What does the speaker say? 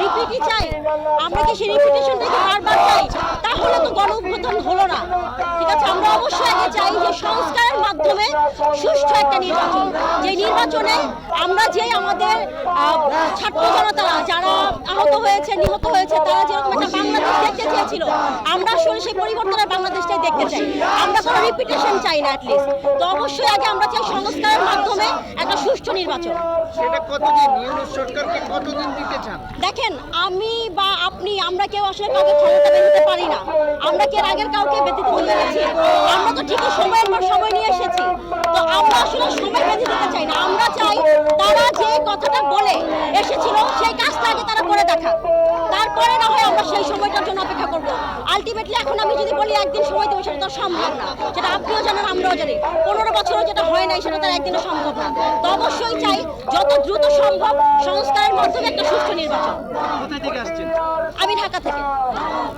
রিপিটই চাই। আমরা কি সেই রিপিটেশনটাকে বারবার চাই? তাহলে তো গণ অভ্যুত্থান হলো না। ঠিক আছে? আমরা অবশ্যই আগে চাই যে সংস্কারের মাধ্যমে সুষ্ঠু একটা নির্বাচন। যে নির্বাচনে আমরা যে আমাদের ছাত্র জনতা, যারা আহত হয়েছে, নিহত হয়েছে, তারা যেরকম একটা চেয়েছিল আমরা আসলে সেই পরিবর্তনের বাংলাদেশটাই দেখতে চাই। আমরা কোনো রিপিটেশন চাই না অ্যাটলিস্ট তো অবশ্যই আগে আমরা চাই সংস্কারের মাধ্যমে একটা সুষ্ঠু নির্বাচন। সেটা কতদিন? ইউনুস সরকারকে কতদিন দিতে চান? দেখেন আমি বা আপনি আমরা কেউ আসলে কাউকে ক্ষমতা বেঁধে পারি না। আমরা কি এর আগের কাউকে ব্যতীত দিতে পেরেছি আমরা তো ঠিকই সময়ের পর সময় নিয়ে এসেছি। তো আমরা আসলে সময় বেঁধে দিতে চাই না। আমরা চাই তারা যে কথাটা বলে এসেছিল সেই কাজটা আগে তারা করে দেখা তারপরে না হয় আমরা সেই সময়টার জন্য অপেক্ষা করব। আলটিমেটলি এখন আমি যদি বলি একদিন সময় দেবো সেটা তো সম্ভব না। সেটা আপনিও জানেন আমরাও জানি। পনেরো বছরও যেটা হয় নাই সেটা তার একদিনও সম্ভব না। তো অবশ্যই চাই যত দ্রুত সম্ভব সংস্কারের মাধ্যমে একটা সুষ্ঠু নির্বাচন। আমি ঢাকা থেকে।